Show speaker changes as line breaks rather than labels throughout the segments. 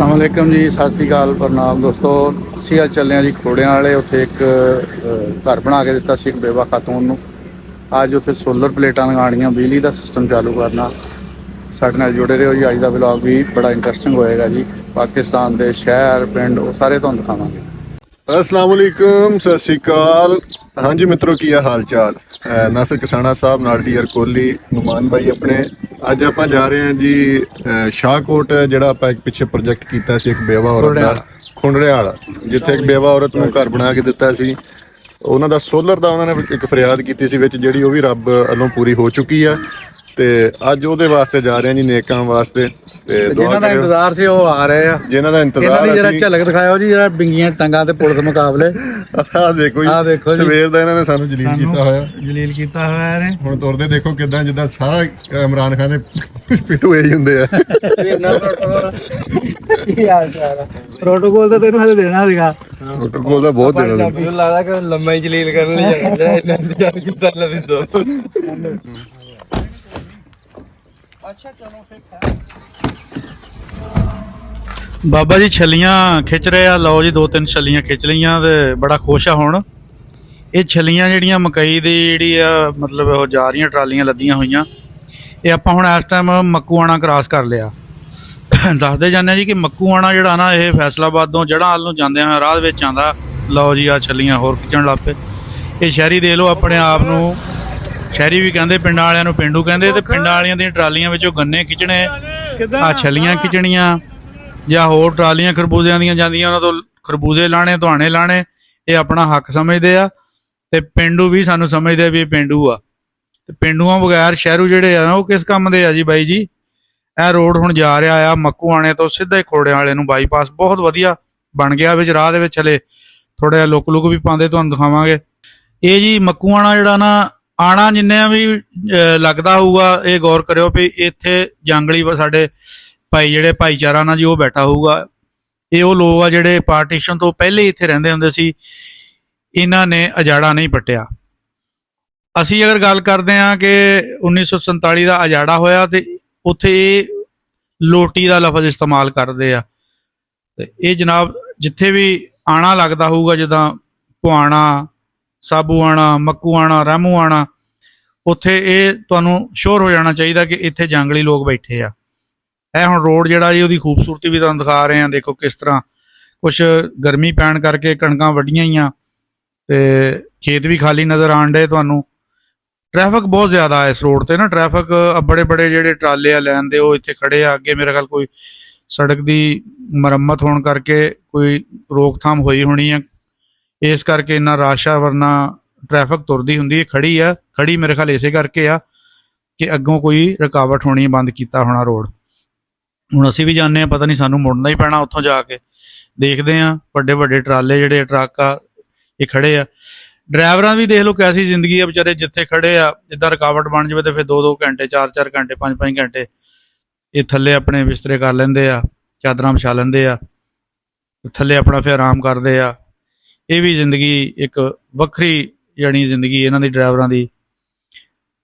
ਅਸਲਾਮ ਵਾਲੇਕਮ ਜੀ, ਸਤਿ ਸ੍ਰੀ ਅਕਾਲ, ਪ੍ਰਣਾਮ ਦੋਸਤੋ। ਅਸੀਂ ਅੱਜ ਚੱਲੇ ਹਾਂ ਜੀ ਖੋੜਿਆਂ ਵਾਲੇ, ਉੱਥੇ ਇੱਕ ਘਰ ਬਣਾ ਕੇ ਦਿੱਤਾ ਸੀ ਇੱਕ ਬੇਵਾ ਖਾਤੂਨ ਨੂੰ। ਅੱਜ ਉੱਥੇ ਸੋਲਰ ਪਲੇਟਾਂ ਲਗਾਉਣੀਆਂ, ਬਿਜਲੀ ਦਾ ਸਿਸਟਮ ਚਾਲੂ ਕਰਨਾ। ਸਾਡੇ ਨਾਲ ਜੁੜੇ ਰਹੋ ਜੀ, ਅੱਜ ਦਾ ਵਲੌਗ ਵੀ ਬੜਾ ਇੰਟਰਸਟਿੰਗ ਹੋਏਗਾ ਜੀ। ਪਾਕਿਸਤਾਨ ਦੇ ਸ਼ਹਿਰ, ਪਿੰਡ, ਉਹ ਸਾਰੇ ਤੁਹਾਨੂੰ ਦਿਖਾਵਾਂਗੇ।
ਅਸਲਾਮ ਅਲੈਕੁਮ, ਸਤਿ ਸ਼੍ਰੀ ਅਕਾਲ। ਹਾਂਜੀ ਮਿੱਤਰੋ, ਕੀ ਆ ਹਾਲ ਚਾਲ? ਅਹ, ਨਾਸਰ ਕਿਸਾਨਾ ਸਾਹਿਬ, ਨਾਲ ਡੀਆਰ ਕੋਹਲੀ, ਨੁਮਾਨ ਭਾਈ ਆਪਣੇ। ਅੱਜ ਆਪਾਂ ਜਾ ਰਹੇ ਹਾਂ ਜੀ ਸ਼ਾਹਕੋਟ ਜਿਹੜਾ ਆਪਾਂ ਇੱਕ ਪਿੱਛੇ ਪ੍ਰੋਜੈਕਟ ਕੀਤਾ ਸੀ ਇੱਕ ਬੇਵਾ ਔਰਤ ਦਾ ਖੁੰਡੜਿਆਲ ਜਿੱਥੇ ਇੱਕ ਬੇਵਾ ਔਰਤ ਨੂੰ ਘਰ ਬਣਾ ਕੇ ਦਿੱਤਾ ਸੀ। ਉਹਨਾਂ ਦਾ ਸੋਲਰ ਦਾ ਉਹਨਾਂ ਨੇ ਇੱਕ ਫਰਿਆਦ ਕੀਤੀ ਸੀ ਵਿੱਚ ਜਿਹੜੀ ਉਹ ਵੀ ਰੱਬ ਵੱਲੋਂ ਪੂਰੀ ਹੋ ਚੁੱਕੀ ਆ। ਤੇ ਅੱਜ ਉਹਦੇ ਵਾਸਤੇ ਜਾ ਰਹੇ ਹਾਂ ਜੀ ਨੇਕਾਂ ਵਾਸਤੇ ਤੇ ਦੁਆ
ਜਿਨ੍ਹਾਂ ਦਾ
ਕਰਿਓ।
ਇੰਤਜ਼ਾਰ ਸੀ ਉਹ ਆ ਰਹੇ ਆ।
ਜਿਨ੍ਹਾਂ ਦਾ
ਇਹਨਾਂ ਦੀ
ਇੰਤਜ਼ਾਰ
ਜਰਾ
ਅਸੀਂ
ਝਲਕ ਦਿਖਾਇਓ ਜੀ ਜਰਾ ਬਿੰਗੀਆਂ ਟੰਗਾਂ ਤੇ ਪੁਲਿਸ ਮੁਕਾਬਲੇ।
ਆਹ ਦੇਖੋ
ਆਹ ਦੇਖੋ
ਜੀ। ਸਵੇਰ ਦਾ ਇਹਨਾਂ ਨੇ ਸਾਨੂੰ ਜਲੀਲ ਕੀਤਾ ਹੋਇਆ।
ਜਲੀਲ ਕੀਤਾ ਹੋਇਆ ਇਹਨੇ।
ਹੁਣ ਤੁਰਦੇ ਦੇਖੋ ਕਿਦਾਂ ਜਿੱਦਾਂ ਸਾਰਾ ਅਹ, ਇਮਰਾਨ ਖਾਨ ਦੇ ਪਿੱਟੂ ਹੀ ਹੁੰਦੇ ਆ।
ਕੀ ਹਾਲ ਚਾਲ ਆ? ਪ੍ਰੋਟੋਕੋਲ ਤਾਂ ਤੈਨੂੰ ਹਲੇ ਦੇਣਾ ਸੀਗਾ।
ਪ੍ਰੋਟੋਕੋਲ ਦਾ ਬਹੁਤ ਦੇਣਾ ਸੀ।
ਮੈਨੂੰ ਲੱਗਦਾ ਕਿ ਲੰਮਾ ਹੀ ਜਲੀਲ ਕਰਨ ਲਈ ਜਾਂਦਾ ਇਹਨਾਂ ਇੰਤਜ਼ਾਰ ਕੀਤਾ ਲੱਭੀ ਸੋ ਬਾਬਾ ਜੀ ਛੱਲੀਆਂ ਖਿੱਚ ਰਹੇ ਆ। ਲਓ ਜੀ, ਦੋ ਤਿੰਨ ਛੱਲੀਆਂ ਖਿੱਚ ਲਈਆਂ ਤੇ ਬੜਾ ਖੁਸ਼ ਆ ਹੁਣ। ਇਹ ਛੱਲੀਆਂ ਜਿਹੜੀਆਂ ਮਕਈ ਦੀ ਜਿਹੜੀ ਆ, ਮਤਲਬ ਉਹ ਜਾ ਰਹੀਆਂ, ਟਰਾਲੀਆਂ ਲੱਦੀਆਂ ਹੋਈਆਂ। ਇਹ ਆਪਾਂ ਹੁਣ ਇਸ ਟਾਈਮ ਮੱਕੂਆਣਾ ਕ੍ਰਾਸ ਕਰ ਲਿਆ। ਦੱਸਦੇ ਜਾਂਦੇ ਆ ਜੀ ਕਿ ਮੱਕੂਆਣਾ ਜਿਹੜਾ ਨਾ, ਇਹ ਫੈਸਲਾਬਾਦ ਤੋਂ ਜੜ੍ਹਾਂ ਵੱਲ ਨੂੰ ਜਾਂਦੇ ਆ, ਰਾਹ ਵਿੱਚ ਆਂਦਾ ਲਓ ਜੀ ਆ ਛੱਲੀਆਂ ਹੋਰ ਖਿੱਚਣ ਲੱਗ ਪਏ। ਇਹ ਸ਼ਹਿਰੀ ਦੇ ਲੋ ਆਪਣੇ ਆਪ ਨੂੰ ਸ਼ਹਿਰੀ ਵੀ ਕਹਿੰਦੇ ਪਿੰਡਾਂ ਵਾਲਿਆਂ ਨੂੰ ਪਿੰਡੂ ਕਹਿੰਦੇ ਤੇ ਪਿੰਡਾਂ ਵਾਲਿਆਂ ਦੀਆਂ ਟਰਾਲੀਆਂ ਵਿੱਚੋਂ ਗੰਨੇ ਖਿੱਚਣੇ ਆ ਛੱਲੀਆਂ ਖਿੱਚਣੀਆਂ ਜਾਂ ਹੋਰ ਟਰਾਲੀਆਂ ਖਰਬੂਜ਼ਿਆਂ ਦੀਆਂ ਜਾਂਦੀਆਂ ਉਹਨਾਂ ਤੋਂ ਖਰਬੂਜ਼ੇ ਲਾਣੇ ਤੁਹਾਣੇ ਲਾਣੇ ਇਹ ਆਪਣਾ ਹੱਕ ਸਮਝਦੇ ਆ ਤੇ ਪਿੰਡੂ ਵੀ ਸਾਨੂੰ ਸਮਝਦੇ ਆ ਵੀ ਇਹ ਪਿੰਡੂ ਆ। ਤੇ ਪਿੰਡੂਆਂ ਬਗੈਰ ਸ਼ਹਿਰੂ ਜਿਹੜੇ ਆ ਉਹ ਕਿਸ ਕੰਮ ਦੇ ਆ ਜੀ ਬਾਈ ਜੀ? ਇਹ ਰੋਡ ਹੁਣ ਜਾ ਰਿਹਾ ਆ ਮੱਕੂਆਣੇ ਤੋਂ ਸਿੱਧਾ ਹੀ ਖੋੜਿਆਂ ਵਾਲੇ ਨੂੰ ਬਾਈਪਾਸ ਬਹੁਤ ਵਧੀਆ ਬਣ ਗਿਆ ਵਿੱਚ ਰਾਹ ਦੇ ਵਿੱਚ ਹਲੇ ਥੋੜਾ ਜਿਹਾ ਲੁਕ ਲੁਕ ਵੀ ਪਾਉਂਦੇ ਤੁਹਾਨੂੰ ਦਿਖਾਵਾਂਗੇ। ਇਹ ਜੀ ਮੱਕੂਆਣਾ ਜਿਹੜਾ ਨਾ ਆਣਾ ਜਿੰਨੇ ਵੀ ਲੱਗਦਾ ਹੋਊਗਾ, ਇਹ ਗੌਰ ਕਰਿਓ ਵੀ ਇੱਥੇ ਜੰਗਲੀ ਸਾਡੇ ਭਾਈ ਜਿਹੜੇ ਭਾਈਚਾਰਾ ਨਾਲ ਜੀ ਉਹ ਬੈਠਾ ਹੋਊਗਾ। ਇਹ ਉਹ ਲੋਕ ਆ ਜਿਹੜੇ ਪਾਰਟੀਸ਼ਨ ਤੋਂ ਪਹਿਲੇ ਇੱਥੇ ਰਹਿੰਦੇ ਹੁੰਦੇ ਸੀ। ਇਹਨਾਂ ਨੇ ਅਜਾੜਾ ਨਹੀਂ ਪਟਿਆ। ਅਸੀਂ ਅਗਰ ਗੱਲ ਕਰਦੇ ਹਾਂ ਕਿ 1947 ਦਾ ਅਜਾੜਾ ਹੋਇਆ ਤੇ ਉੱਥੇ ਇਹ ਲੋਟੀ ਦਾ ਲਫ਼ਜ਼ ਇਸਤੇਮਾਲ ਕਰਦੇ ਆ। ਤੇ ਇਹ ਜਨਾਬ ਜਿੱਥੇ ਵੀ ਆਣਾ ਲੱਗਦਾ ਹੋਊਗਾ, ਜਿੱਦਾਂ ਪੁਆਣਾ ਸਾਬੂ ਆਣਾ ਮੱਕੂ ਆਣਾ ਰਾਮੂ ਆਣਾ ਉੱਥੇ ਇਹ ਤੁਹਾਨੂੰ ਸ਼ੋਰ ਹੋ ਜਾਣਾ ਚਾਹੀਦਾ ਕਿ ਇੱਥੇ ਜੰਗਲੀ ਲੋਕ ਬੈਠੇ ਆ। ਇਹ ਹੁਣ ਰੋਡ ਜਿਹੜਾ ਜੀ, ਉਹਦੀ ਖੂਬਸੂਰਤੀ ਵੀ ਤੁਹਾਨੂੰ ਦਿਖਾ ਰਹੇ ਆ, ਦੇਖੋ ਕਿਸ ਤਰ੍ਹਾਂ ਕੁਝ ਗਰਮੀ ਪੈਣ ਕਰਕੇ ਕਣਕਾਂ ਵੱਡੀਆਂ ਹੀ ਆ ਤੇ ਖੇਤ ਵੀ ਖਾਲੀ ਨਜ਼ਰ ਆਣ ਡੇ ਤੁਹਾਨੂੰ। ਟ੍ਰੈਫਿਕ ਬਹੁਤ ਜ਼ਿਆਦਾ ਹੈ ਇਸ ਰੋਡ ਤੇ ਨਾ ਟ੍ਰੈਫਿਕ ਬੜੇ ਬੜੇ ਜਿਹੜੇ ਟਰਾਲੇ ਆ, ਲੈਣ ਦੇ ਉਹ ਇੱਥੇ ਖੜੇ ਆ। ਅੱਗੇ ਮੇਰੇ ਖਿਆਲ ਕੋਈ ਸੜਕ ਦੀ ਮੁਰੰਮਤ ਹੋਣ ਕਰਕੇ ਕੋਈ ਰੋਕਥਾਮ ਹੋਈ ਹੋਣੀ ਆ। ਇਸ ਕਰਕੇ ਇੰਨਾ ਰਸ਼ ਆ, ਵਰਨਾ ਟ੍ਰੈਫਿਕ ਤੁਰਦੀ ਹੁੰਦੀ ਹੈ ਖੜੀ ਆ ਖੜੀ ਮੇਰੇ ਖਿਆਲ ਇਸੇ ਕਰਕੇ ਆ ਕਿ ਅੱਗੋਂ ਕੋਈ ਰੁਕਾਵਟ ਹੋਣੀ ਬੰਦ ਕੀਤਾ ਹੋਣਾ ਰੋਡ ਹੁਣ ਅਸੀਂ ਵੀ ਜਾਣਦੇ ਆ ਪਤਾ ਨਹੀਂ ਸਾਨੂੰ ਮੁੜਨਾ ਹੀ ਪੈਣਾ ਉੱਥੋਂ ਜਾ ਕੇ। ਦੇਖਦੇ ਆ ਵੱਡੇ ਵੱਡੇ ਟਰਾਲੇ ਜਿਹੜੇ ਟਰੱਕ ਆ, ਇਹ ਖੜੇ ਆ। ਡਰਾਈਵਰਾਂ ਵੀ ਦੇਖ ਲਓ ਕੈਸੀ ਜ਼ਿੰਦਗੀ ਆ ਵਿਚਾਰੇ, ਜਿੱਥੇ ਖੜੇ ਆ, ਜਿੱਦਾਂ ਰੁਕਾਵਟ ਬਣ ਜਾਵੇ ਤੇ ਫਿਰ 2-2 ਘੰਟੇ 4-4 ਘੰਟੇ 5-5 ਘੰਟੇ ਇਹ ਥੱਲੇ ਆਪਣੇ ਬਿਸਤਰੇ ਕਰ ਲੈਂਦੇ ਆ, ਚਾਦਰਾਂ ਵਿਛਾ ਲੈਂਦੇ ਆ ਥੱਲੇ ਆਪਣਾ ਫਿਰ ਆਰਾਮ ਕਰਦੇ ਆ। ਇਹ ਵੀ ਜ਼ਿੰਦਗੀ ਇੱਕ ਵੱਖਰੀ ਜਾਣੀ ਜ਼ਿੰਦਗੀ ਇਹਨਾਂ ਦੀ ਡਰਾਈਵਰਾਂ ਦੀ।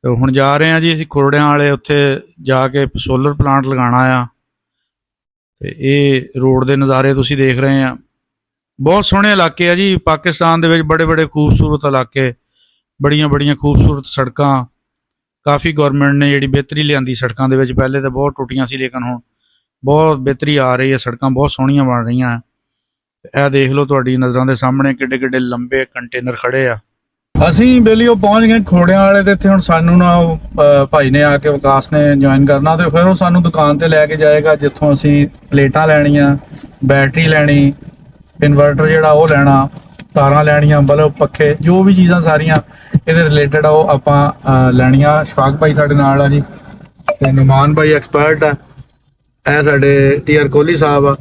ਹੁਣ ਜਾ ਰਹੇ ਆ ਜੀ ਅਸੀਂ ਖੁਰੜਿਆਂ ਵਾਲੇ, ਉੱਥੇ ਜਾ ਕੇ ਸੋਲਰ ਪਲਾਂਟ ਲਗਾਉਣਾ ਆ। ਤੇ ਇਹ ਰੋਡ ਦੇ ਨਜ਼ਾਰੇ ਤੁਸੀਂ ਦੇਖ ਰਹੇ ਆ ਬਹੁਤ ਸੋਹਣੇ ਇਲਾਕੇ ਆ ਜੀ, ਪਾਕਿਸਤਾਨ ਦੇ ਵਿੱਚ ਬੜੇ ਬੜੇ ਖੂਬਸੂਰਤ ਇਲਾਕੇ, ਬੜੀਆਂ ਬੜੀਆਂ ਖੂਬਸੂਰਤ ਸੜਕਾਂ। ਕਾਫੀ ਗਵਰਨਮੈਂਟ ਨੇ ਜਿਹੜੀ ਬਿਹਤਰੀ ਲਿਆਂਦੀ ਸੜਕਾਂ ਦੇ ਵਿੱਚ, ਪਹਿਲੇ ਤਾਂ ਬਹੁਤ ਟੁੱਟੀਆਂ ਸੀ, ਲੇਕਿਨ ਹੁਣ ਬਹੁਤ ਬਿਹਤਰੀ ਆ ਰਹੀ ਹੈ ਸੜਕਾਂ ਬਹੁਤ ਸੋਹਣੀਆਂ ਬਣ ਰਹੀਆਂ। ਇਹ ਦੇਖ ਲਓ ਤੁਹਾਡੀ ਨਜ਼ਰਾਂ ਦੇ ਸਾਹਮਣੇ ਕਿੱਡੇ ਕਿੱਡੇ ਲੰਬੇ ਕੰਟੇਨਰ ਖੜੇ ਆ। ਅਸੀਂ ਬੇਲੀ ਉਹ ਪਹੁੰਚ ਗਏ ਖੋੜਿਆਂ ਵਾਲੇ ਤੇ ਇੱਥੇ ਹੁਣ ਸਾਨੂੰ ਨਾ ਉਹ, ਅਹ, ਭਾਈ ਨੇ ਆ ਕੇ ਵਿਕਾਸ ਨੇ ਜੁਆਇਨ ਕਰਨਾ ਤੇ ਫਿਰ ਉਹ ਸਾਨੂੰ ਦੁਕਾਨ ਤੇ ਲੈ ਕੇ ਜਾਏਗਾ ਜਿੱਥੋਂ ਅਸੀਂ ਪਲੇਟਾਂ ਲੈਣੀਆਂ ਬੈਟਰੀ ਲੈਣੀ ਇਨਵਰਟਰ ਜਿਹੜਾ ਉਹ ਲੈਣਾ ਤਾਰਾਂ ਲੈਣੀਆਂ ਬਲਬ ਪੱਖੇ ਜੋ ਵੀ ਚੀਜ਼ਾਂ ਸਾਰੀਆਂ ਇਹਦੇ ਰਿਲੇਟਡ ਆ ਉਹ ਆਪਾਂ ਅਹ, ਲੈਣੀਆਂ। ਸ਼ਫਾਕ ਭਾਈ ਸਾਡੇ ਨਾਲ ਆ ਜੀ ਤੇ ਨਿਮਾਨ ਭਾਈ ਐਕਸਪਰਟ ਆ ਇਹ ਸਾਡੇ ਟੀਆਰ ਕੋਹਲੀ ਸਾਹਿਬ ਆ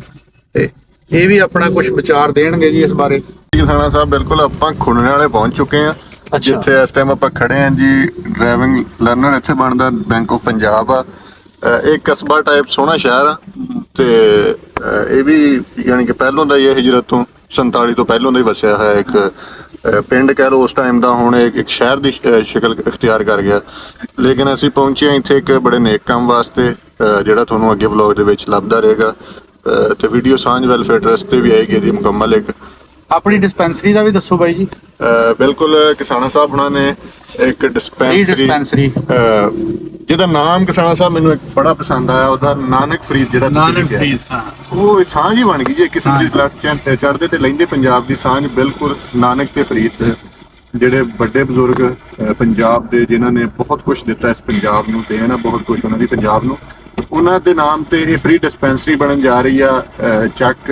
ਤੇ ਇਹ ਵੀ ਆਪਣਾ ਕੁਝ ਵਿਚਾਰ ਦੇਣਗੇ ਜੀ ਇਸ ਬਾਰੇ।
ਕਿਸਾਨਾ ਸਾਹਿਬ ਬਿਲਕੁਲ ਆਪਾਂ ਖੁੰਡਣੇ ਵਾਲੇ ਪਹੁੰਚ ਚੁੱਕੇ ਆ। ਜਿੱਥੇ ਇਸ ਟਾਈਮ ਆਪਾਂ ਖੜੇ ਆ ਜੀ ਡਰਾਈਵਿੰਗ ਲਰਨਰ ਇੱਥੇ ਬਣਦਾ ਬੈਂਕ ਆਫ ਪੰਜਾਬ ਆ। ਇਹ ਕਸਬਾ ਟਾਈਪ ਸੋਹਣਾ ਸ਼ਹਿਰ ਆ। ਤੇ ਇਹ ਵੀ ਯਾਨੀ ਕਿ ਪਹਿਲੋਂ ਦਾ ਹੀ ਇਹ ਹਿਜਰਤ ਤੋਂ 47 ਤੋਂ ਪਹਿਲੋਂ ਦਾ ਹੀ ਵਸਿਆ ਹੋਇਆ ਇੱਕ ਪਿੰਡ ਕਹਿ ਲਓ ਉਸ ਟਾਈਮ ਦਾ ਹੁਣ ਇੱਕ ਸ਼ਹਿਰ ਦੀ, ਅਹ ਸ਼ਕਲ ਇਖਤਿਆਰ ਕਰ ਗਿਆ। ਲੇਕਿਨ ਅਸੀਂ ਪਹੁੰਚੇ ਹਾਂ ਇੱਥੇ ਇੱਕ ਬੜੇ ਨੇਕ ਕੰਮ ਵਾਸਤੇ ਜਿਹੜਾ ਤੁਹਾਨੂੰ ਅੱਗੇ ਵਲੌਗ ਦੇ ਵਿੱਚ ਲੱਭਦਾ ਰਹੇਗਾ। ਅਹ ਤੇ ਵੀਡੀਓ ਸਾਂਝ ਵੈਲਫੇਅਰ ਟਰਸਟ ਤੇ ਵੀ ਆਏਗੀ ਇਹਦੀ ਮੁਕੰਮਲ ਇੱਕ।
ਆਪਣੀ ਡਿਸਪੈਂਸਰੀ ਦਾ ਵੀ ਦੱਸੋ ਬਾਈ ਜੀ
ਬਿਲਕੁਲ ਕਿਸਾਨਾ ਸਾਹਿਬ ਹੁਣਾਂ ਨੇ ਇੱਕ ਡਿਸਪੈਂਸਰੀ
ਡਿਸਪੈਂਸਰੀ
ਜਿਹਦਾ ਨਾਮ ਕਿਸਾਨਾ ਸਾਹਿਬ ਮੈਨੂੰ ਇੱਕ ਬੜਾ ਪਸੰਦ ਆਇਆ ਉਹਦਾ ਨਾਨਕ ਫਰੀਦ ਜਿਹੜਾ ਤੁਸੀਂ ਲਿਖਿਆ।
ਹਾਂ
ਉਹ ਸਾਂਝ ਹੀ ਬਣ ਗਈ ਜੇ ਕਿਸੇ
ਹਾਂ।
ਦੀ ਲੱਤ ਚੜ੍ਹ- ਚੜ੍ਹਦੇ ਤੇ ਲੈਂਦੇ ਪੰਜਾਬ ਦੀ ਸਾਂਝ ਬਿਲਕੁਲ ਨਾਨਕ ਤੇ ਫਰੀਦ ਤੇ ਜਿਹੜੇ ਵੱਡੇ ਬਜ਼ੁਰਗ ਪੰਜਾਬ ਦੇ ਜਿਨ੍ਹਾਂ ਨੇ ਬਹੁਤ ਕੁਝ ਦਿੱਤਾ ਇਸ ਪੰਜਾਬ ਨੂੰ ਦੇਣਾ ਬਹੁਤ ਕੁਝ ਉਹਨਾਂ ਦੀ ਪੰਜਾਬ ਨੂੰ ਉਹਨਾਂ ਦੇ ਨਾਮ ਤੇ ਇਹ ਫ੍ਰੀ ਡਿਸਪੈਂਸਰੀ ਬਣਨ ਜਾ ਰਹੀ ਆ ਅਹ, ਚੱਕ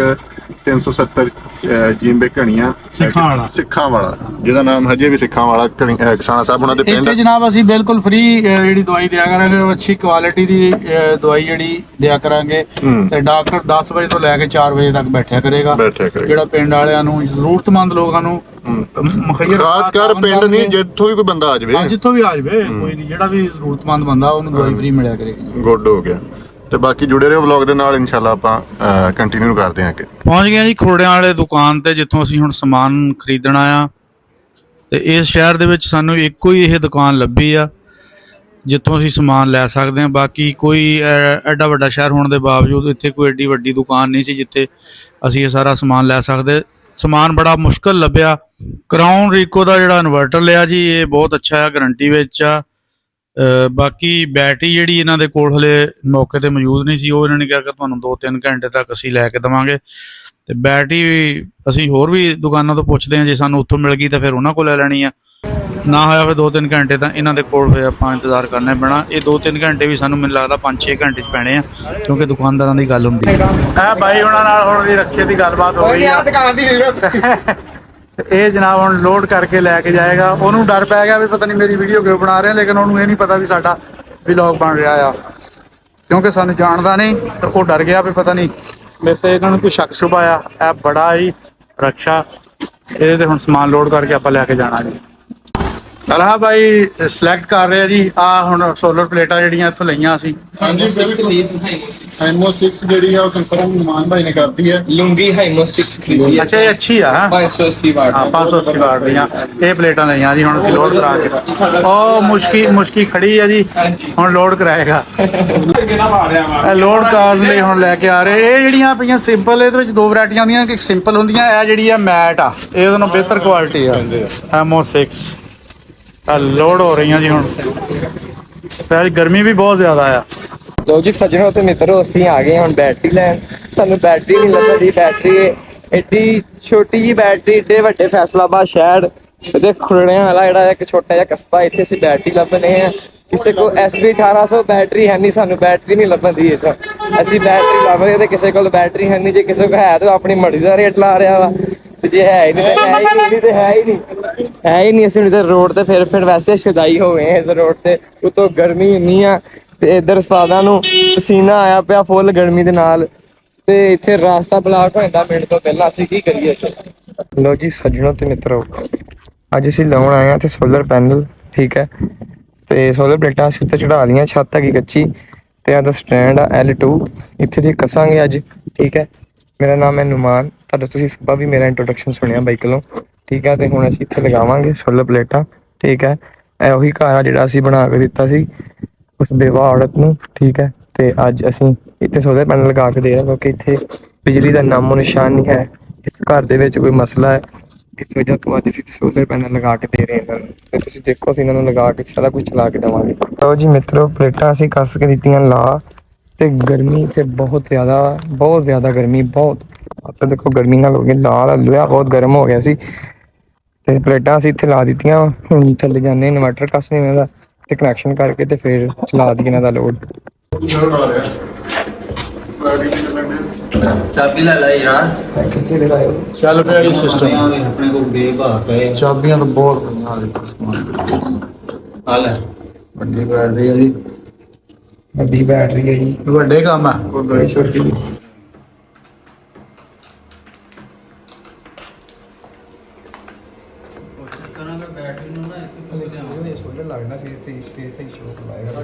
370 ਅਹ, ਜੀਂਬੇ ਘਣੀਆਂ
ਸਿੱਖਾਂ ਵਾਲਾ।
ਸਿੱਖਾਂ ਵਾਲਾ। ਜਿਹਦਾ ਨਾਮ ਹਜੇ ਵੀ ਸਿੱਖਾਂ ਵਾਲਾ ਕਿਸਾਨਾ ਸਾਹਿਬ ਉਹਨਾਂ ਦੇ
ਇੱਥੇ
ਪਿੰਡ
ਜਨਾਬ ਅਸੀਂ ਬਿਲਕੁਲ ਫ੍ਰੀ ਜਿਹੜੀ ਦਵਾਈ ਦਿਆ ਕਰਾਂਗੇ ਉਹ ਅੱਛੀ ਕੁਆਲਿਟੀ ਦੀ ਦਵਾਈ ਜਿਹੜੀ ਦਿਆ ਕਰਾਂਗੇ। ਤੇ ਡਾਕਟਰ 10 ਵਜੇ ਤੋਂ ਲੈ ਕੇ 4 ਵਜੇ ਤੱਕ ਬੈਠਿਆ ਕਰੇਗਾ।
ਬੈਠਿਆ ਕਰੇਗਾ।
ਜਿਹੜਾ ਪਿੰਡ ਵਾਲਿਆਂ ਨੂੰ ਜ਼ਰੂਰਤਮੰਦ ਲੋਕਾਂ ਨੂੰ ਮੁਖਈਰ
ਖਾਸ ਕਰ ਪਿੰਡ ਨਹੀਂ ਜਿੱਥੋਂ ਵੀ ਕੋਈ ਬੰਦਾ ਆ ਜਾਵੇ।
ਹਾਂ ਜਿੱਥੋਂ ਵੀ ਆ ਜਾਵੇ ਕੋਈ ਨਹੀਂ ਜਿਹੜਾ ਵੀ ਜ਼ਰੂਰਤਮੰਦ ਬੰਦਾ ਉਹਨੂੰ ਦਵਾਈ ਫ੍ਰੀ ਮਿਲਿਆ ਕਰੇਗੀ
ਗੁੱਡ ਹੋ ਗਿਆ। ਤੇ ਬਾਕੀ ਜੁੜੇ ਰਹੋ ਵਲੌਗ ਦੇ ਨਾਲ, ਇਨਸ਼ਾਅੱਲਾ ਆਪਾਂ ਕੰਟੀਨਿਊ ਕਰਦੇ ਹਾਂ ਅੱਗੇ।
ਪਹੁੰਚ ਗਏ ਜੀ ਖੋੜਿਆਂ ਵਾਲੇ ਦੁਕਾਨ ਤੇ, ਜਿੱਥੋਂ ਅਸੀਂ ਹੁਣ ਸਮਾਨ ਖਰੀਦਣਾ ਆ ਤੇ ਇਸ ਸ਼ਹਿਰ ਦੇ ਵਿੱਚ ਸਾਨੂੰ ਇੱਕੋ ਹੀ ਇਹ ਦੁਕਾਨ ਲੱਭੀ ਆ, ਜਿੱਥੋਂ ਅਸੀਂ ਸਮਾਨ ਲੈ ਸਕਦੇ ਹਾਂ। ਬਾਕੀ ਕੋਈ ਐਡਾ ਵੱਡਾ ਸ਼ਹਿਰ ਹੋਣ ਦੇ ਬਾਵਜੂਦ ਇੱਥੇ ਕੋਈ ਐਡੀ ਵੱਡੀ ਦੁਕਾਨ ਨਹੀਂ ਸੀ, ਜਿੱਥੇ ਅਸੀਂ ਇਹ ਸਾਰਾ ਸਮਾਨ ਲੈ ਸਕਦੇ। ਸਮਾਨ ਬੜਾ ਮੁਸ਼ਕਲ ਲੱਭਿਆ। ਕਰਾਊਨ ਰੀਕੋ ਦਾ ਜਿਹੜਾ ਇਨਵਰਟਰ ਲਿਆ ਜੀ, ਇਹ ਬਹੁਤ ਅੱਛਾ ਹੈ ਗਾਰੰਟੀ ਵਿੱਚ ਆ। ਬਾਕੀ ਬੈਟਰੀ ਜਿਹੜੀ ਇਹਨਾਂ ਦੇ ਕੋਲ ਹਲੇ ਮੌਕੇ ਤੇ ਮੌਜੂਦ ਨਹੀਂ ਸੀ ਉਹ ਇਹਨਾਂ ਨੇ ਕਿਹਾ ਕਿ ਤੁਹਾਨੂੰ 2-3 ਘੰਟੇ ਤੱਕ ਅਸੀਂ ਲੈ ਕੇ ਦੇਵਾਂਗੇ। ਤੇ ਬੈਟਰੀ ਵੀ ਅਸੀਂ ਹੋਰ ਵੀ ਦੁਕਾਨਾਂ ਤੋਂ ਪੁੱਛਦੇ ਹਾਂ ਜੇ ਸਾਨੂੰ ਉੱਥੋਂ ਮਿਲ ਗਈ ਤਾਂ ਫਿਰ ਉਹਨਾਂ ਕੋਲ ਲੈ ਲੈਣੀ ਆ। ਨਾ ਹੋਇਆ ਫਿਰ 2-3 ਘੰਟੇ ਤਾਂ ਇਹਨਾਂ ਦੇ ਕੋਲ ਫਿਰ ਆਪਾਂ ਇੰਤਜ਼ਾਰ ਕਰਨਾ ਪੈਣਾ। ਇਹ 2-3 ਘੰਟੇ ਵੀ ਸਾਨੂੰ ਮੈਨੂੰ ਲੱਗਦਾ 5-6 ਘੰਟੇ ਚ ਪੈਣੇ ਆ ਕਿਉਂਕਿ ਦੁਕਾਨਦਾਰਾਂ ਦੀ ਗੱਲ ਹੁੰਦੀ ਹੈ। ਇਹ ਬਾਈ ਉਹਨਾਂ ਨਾਲ ਹੁਣ ਦੀ ਰੱਖੇ ਦੀ ਗੱਲਬਾਤ ਹੋ ਗਈ ਆ।
ਦੁਕਾਨ ਦੀ ਵੀਡੀਓ
ਇਹ ਜਨਾਬ ਹੁਣ ਲੋਡ ਕਰਕੇ ਲੈ ਕੇ ਜਾਏਗਾ। ਉਹਨੂੰ ਡਰ ਪੈ ਗਿਆ ਵੀ ਪਤਾ ਨਹੀਂ ਮੇਰੀ ਵੀਡੀਓ ਕਿਉਂ ਬਣਾ ਰਹੇ ਲੇਕਿਨ ਉਹਨੂੰ ਇਹ ਨਹੀਂ ਪਤਾ ਵੀ ਸਾਡਾ ਵਲੌਗ ਬਣ ਰਿਹਾ ਆ। ਕਿਉਂਕਿ ਸਾਨੂੰ ਜਾਣਦਾ ਨਹੀਂ, ਤੇ ਉਹ ਡਰ ਗਿਆ ਵੀ ਪਤਾ ਨਹੀਂ ਮੇਰੇ ਤੇ ਇਹਨਾਂ ਨੂੰ ਕੋਈ ਸ਼ੱਕ ਸ਼ੁਬਾ ਆ। ਇਹ ਬੜਾ ਹੀ ਰੱਖਿਆ ਇਹਦੇ ਤੇ ਹੁਣ ਸਮਾਨ ਲੋਡ ਕਰਕੇ ਆਪਾਂ ਲੈ ਕੇ ਜਾਣਾ ਜੀ। ਅਲਹਾ ਭਾਈ ਸਿਲੈਕਟ ਕਰ ਰਹੇ ਜੀ। ਆ ਹੁਣ ਸੋਲਰ ਪਲੇਟਾਂ ਜਿਹੜੀਆਂ ਇੱਥੋਂ ਲਈਆਂ ਅਸੀਂ।
ਹਾਂਜੀ ਐਮਓ 6 ਜਿਹੜੀ ਆ ਉਹ ਕਨਫਰਮ ਮਾਨ ਭਾਈ ਨੇ ਕਰਤੀ ਹੈ।
ਲੁੰਗੀ ਹਾਈਮੋ 6 ਖਰੀਦੀ ਹੈ
ਅੱਛਾ ਇਹ ਅੱਛੀ ਆ ਹੈਂ?
580 ਵਾਟ।
ਹਾਂ 580 ਵਾਟ ਦੀਆਂ ਇਹ ਪਲੇਟਾਂ ਲਈਆਂ ਜੀ ਹੁਣ ਅਸੀਂ ਲੋਡ ਕਰਾ ਕੇ। ਉਹ ਮੁਸ਼ਕੀ ਮੁਸ਼ਕੀ ਖੜੀ ਆ ਜੀ। ਹੁਣ ਲੋਡ ਕਰਾਏਗਾ। ਇਹ ਲੋਡ ਕਰਨ ਲਈ ਹੁਣ ਲੈ ਕੇ ਆ ਰਹੇ। ਇਹ ਜਿਹੜੀਆਂ ਪਈਆਂ ਸਿੰਪਲ ਇਹਦੇ ਵਿੱਚ ਦੋ ਵੈਰਾਈਟੀਆਂ ਹੁੰਦੀਆਂ ਕਿ ਸਿੰਪਲ ਹੁੰਦੀਆਂ ਇਹ ਜਿਹੜੀ ਆ ਮੈਟ ਆ। ਇਹ ਬਿਹਤਰ ਕੁਆਲਿਟੀ ਆ। ਐਮਓ 6 ਆ ਲੋਡ ਹੋ ਰਹੀਆਂ ਜੀ ਹੁਣ। ਤੇ ਅੱਜ ਗਰਮੀ ਵੀ ਬਹੁਤ ਜ਼ਿਆਦਾ ਆ।
ਲੋ ਜੀ ਸੱਜਣੋ ਤੇ ਮਿੱਤਰੋ, ਅਸੀਂ ਆ ਗਏ ਹੁਣ ਬੈਟਰੀ ਲੈਣ। ਸਾਨੂੰ ਬੈਟਰੀ ਨਹੀਂ ਲੱਭਦੀ ਬੈਟਰੀ ਐਡੀ ਛੋਟੀ ਜੀ ਬੈਟਰੀ, ਏਡੇ ਵੱਡੇ ਫੈਸਲਾਬਾਦ ਸ਼ਹਿਰ। ਇਹਦੇ ਖੁਰੜਿਆਂ ਵਾਲਾ ਜਿਹੜਾ ਇੱਕ ਛੋਟਾ ਜਿਹਾ ਕਸਬਾ, ਇੱਥੇ ਅਸੀਂ ਬੈਟਰੀ ਲੱਭਨੇ ਆ। ਕਿਸੇ ਕੋ ਐਸਬੀ 1800 ਬੈਟਰੀ ਹੈ ਨਹੀਂ, ਸਾਨੂੰ ਬੈਟਰੀ ਨਹੀਂ ਲੱਭਦੀ ਇੱਥੇ। ਅਸੀਂ ਬੈਟਰੀ ਲੱਭ ਰਹੇ ਤੇ ਕਿਸੇ ਕੋਲ ਬੈਟਰੀ ਹੈ ਨਹੀਂ, ਜੇ ਕਿਸੇ ਕੋਲ ਹੈ ਤਾਂ ਆਪਣੀ ਮਰਜ਼ੀ ਦਾ ਰੇਟ ਲਾ ਰਿਹਾ ਵਾ। ਜੇ ਹੈ ਹੀ ਨਹੀਂ ਤਾਂ ਹੈ ਹੀ ਨਹੀਂ, ਤੇ ਹੈ ਹੀ ਨਹੀਂ। ਹੈ ਹੀ ਨਹੀਂ, ਅਸੀਂ ਤੇ ਰੋਡ ਤੇ ਫਿਰ ਫਿਰ ਵੈਸੇ ਸ਼ਦਾਈ ਹੋ ਗਏ ਇਸ ਰੋਡ ਤੇ। ਉਤੋਂ ਗਰਮੀ ਇੰਨੀ ਆ, ਤੇ ਇੱਧਰ ਸਾਦਾ ਨੂੰ ਪਸੀਨਾ ਆਇਆ ਪਿਆ ਫੁੱਲ ਗਰਮੀ ਦੇ ਨਾਲ। ਤੇ ਇੱਥੇ ਰਾਸਤਾ ਬਲਾਕ ਹੋ ਜਾਂਦਾ ਮਿੰਟ ਤੋਂ ਪਹਿਲਾਂ, ਅਸੀਂ ਕੀ ਕਰੀਏ ਲੋ ਜੀ, ਸੱਜਣੋ ਤੇ ਮਿੱਤਰੋ, ਅੱਜ ਅਸੀਂ ਲਾਉਣ ਆਏ ਆ ਤੇ ਸੋਲਰ ਪੈਨਲ ਠੀਕ ਹੈ। ਤੇ ਸੋਲਰ ਪਲੇਟਾਂ ਅਸੀਂ ਉੱਤੇ ਚੜਾ ਲਈਆਂ, ਛੱਤ ਹੈਗੀ ਕੱਚੀ। ਤੇ ਆਹ ਸਟੈਂਡ ਆ L2 ਇੱਥੇ ਦੀ ਕੱਸਾਂਗੇ ਅੱਜ, ਠੀਕ ਹੈ। ਮੇਰਾ ਨਾਮ ਹੈ ਨੁਮਾਨ। ਸਾਡਾ ਤੁਸੀਂ ਸੁਬਾ ਵੀ ਮੇਰਾ ਇੰਟਰੋਡਕਸ਼ਨ ਸੁਣਿਆ ਬਾਈ ਕੋਲੋਂ ਠੀਕ ਹੈ, ਤੇ ਹੁਣ ਅਸੀਂ ਇੱਥੇ ਲਗਾਵਾਂਗੇ ਸੋਲਰ ਪਲੇਟਾਂ। ਠੀਕ ਹੈ, ਇਹ ਉਹੀ ਘਰ ਆ ਜਿਹੜਾ ਅਸੀਂ ਬਣਾ ਕੇ ਦਿੱਤਾ ਸੀ, ਉਸ ਬੇਵਾ ਔਰਤ ਨੂੰ। ਠੀਕ ਹੈ, ਤੇ ਅੱਜ ਅਸੀਂ ਇੱਥੇ ਸੋਲਰ ਪੈਨਲ ਲਗਾ ਕੇ ਦੇ ਰਹੇ ਕਿਉਂਕਿ ਇੱਥੇ ਬਿਜਲੀ ਦਾ ਨਾਮੋ ਨਿਸ਼ਾਨ ਨਹੀਂ ਹੈ। ਇਸ ਘਰ ਦੇ ਵਿੱਚ ਕੋਈ ਮਸਲਾ ਹੈ, ਇਸ ਵਜ੍ਹਾ ਤੋਂ ਅੱਜ ਅਸੀਂ ਸੋਲਰ ਪੈਨਲ ਲਗਾ ਕੇ ਦੇ ਰਹੇ ਹਾਂ ਨੂੰ। ਤੇ ਤੁਸੀਂ ਦੇਖੋ, ਅਸੀਂ ਇਹਨਾਂ ਨੂੰ ਲਗਾ ਕੇ ਸਾਰਾ ਕੁਝ ਚਲਾ ਕੇ ਦੇਵਾਂਗੇ। ਲਓ ਜੀ ਮਿੱਤਰੋ, ਪਲੇਟਾਂ ਅਸੀਂ ਕੱਸ ਕੇ ਦਿੱਤੀਆਂ ਲਾ, ਤੇ ਗਰਮੀ ਤੇ ਬਹੁਤ ਜ਼ਿਆਦਾ ਬਹੁਤ ਜ਼ਿਆਦਾ ਗਰਮੀ, ਬਹੁਤ ਆਪਾਂ ਦੇਖੋ ਗਰਮੀ ਨਾਲ ਹੋ ਗਈ ਲਾਲ ਲੋਹਾ ਬਹੁਤ ਗਰਮ ਹੋ ਗਿਆ ਸੀ। ਤੇ ਪਲੇਟਾਂ ਅਸੀਂ ਇੱਥੇ ਲਾ ਦਿੱਤੀਆਂ ਹੁਣ ਥੱਲੇ ਜਾਂਦੇ ਇਨਵਰਟਰ ਕੱਸਨੇ ਇਹਨਾਂ ਦਾ ਤੇ ਕਨੈਕਸ਼ਨ ਕਰਕੇ ਤੇ ਫਿਰ ਚਲਾ ਦਈਏ ਇਹਨਾਂ ਦਾ ਲੋਡ
ਚਾਬੀ ਲੈ ਲੈ ਯਾਰ।
ਕਿੱਥੇ ਲਗਾਇਓ
ਚੱਲ ਪਿਆ ਜੀ ਸਿਸਟਮ
ਆਪਣੇ ਕੋਲ ਬੇਭਾ ਪਏ।
ਚਾਬੀਆਂ ਤਾਂ ਬਹੁਤ ਪਈਆਂ ਆ ਦੇਖੋ ਸਮਾਨ।
ਆ ਲੈ।
ਵੱਡੀ ਬੈਟਰੀ ਆ ਜੀ।
ਵੱਡੀ ਬੈਟਰੀ ਹੈ ਜੀ।
ਵੱਡੇ ਕੰਮ ਆ। ਕੋਈ ਛੋਟੀ
ਕਰਾਂਗੇ ਬੈਟਰੀ ਨੂੰ ਨਾ ਇੱਥੇ ਤੋਂ ਲਿਆਵਾਂਗੇ
ਸੋਲਰ ਲੱਗਣਾ ਫਿਰ ਫਿਰ ਫਿਰ ਸਹੀ ਸ਼ੋਕ ਲਾਏਗਾ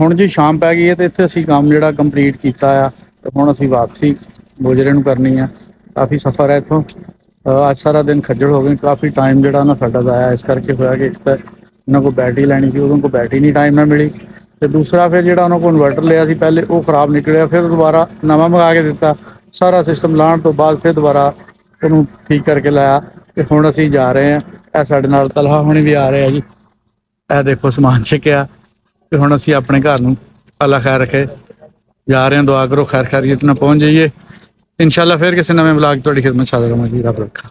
ਹੁਣ ਜੀ ਸ਼ਾਮ ਪੈ ਗਈ ਹੈ ਤੇ ਇੱਥੇ ਅਸੀਂ ਕੰਮ ਜਿਹੜਾ ਕੰਪਲੀਟ ਕੀਤਾ ਆ, ਤੇ ਹੁਣ ਅਸੀਂ ਵਾਪਸੀ ਗੋਜਰੇ ਨੂੰ ਕਰਨੀ ਆ। ਕਾਫੀ ਸਫ਼ਰ ਹੈ ਇੱਥੋਂ। ਅੱਜ ਸਾਰਾ ਦਿਨ ਖੱਜਲ ਹੋ ਗਏ, ਕਾਫੀ ਟਾਈਮ ਜਿਹੜਾ ਨਾ ਸਾਡਾ ਜ਼ਾਇਆ, ਇਸ ਕਰਕੇ ਹੋਇਆ ਕਿ ਇੱਕ ਤਾਂ ਉਹਨਾਂ ਕੋਲ ਬੈਟਰੀ ਲੈਣੀ ਸੀ, ਉਦੋਂ ਕੋਲ ਬੈਟਰੀ ਨਹੀਂ ਟਾਈਮ ਨਾਲ ਮਿਲੀ। ਤੇ ਦੂਸਰਾ ਫਿਰ ਜਿਹੜਾ ਉਹਨਾਂ ਕੋਲ ਇਨਵਰਟਰ ਲਿਆ ਸੀ, ਪਹਿਲੇ ਉਹ ਖਰਾਬ ਨਿਕਲਿਆ, ਫਿਰ ਦੁਬਾਰਾ ਨਵਾਂ ਮੰਗਾ ਕੇ ਦਿੱਤਾ। ਸਾਰਾ ਸਿਸਟਮ ਲਾਉਣ ਤੋਂ ਬਾਅਦ ਫਿਰ ਦੁਬਾਰਾ ਉਹਨੂੰ ਠੀਕ ਕਰਕੇ ਲਾਇਆ ਤੇ ਹੁਣ ਅਸੀਂ ਜਾ ਰਹੇ ਹਾਂ। ਇਹ ਸਾਡੇ ਨਾਲ ਤਲਹਾ ਹੁਣੀ ਵੀ ਆ ਰਹੇ ਆ ਜੀ। ਇਹ ਦੇਖੋ ਸਮਾਨ ਛਕਿਆ ਤੇ ਹੁਣ ਅਸੀਂ ਆਪਣੇ ਘਰ ਨੂੰ ਅੱਲਾ ਖੈਰ ਰੱਖੇ। ਜਾ ਰਹੇ ਹਾਂ, ਦੁਆ ਕਰੋ, ਖੈਰ ਖੈਰੀਅਤ ਨਾਲ ਪਹੁੰਚ ਜਾਈਏ। ਇਨਸ਼ਾਅੱਲਾ ਫਿਰ ਕਿਸੇ ਨਵੇਂ ਵਲੌਗ ਤੁਹਾਡੀ ਖਿਦਮਤ ਚ ਹਾਜ਼ਰ ਹੋਵਾਂਗੇ। ਰੱਬ ਰੱਖਾ।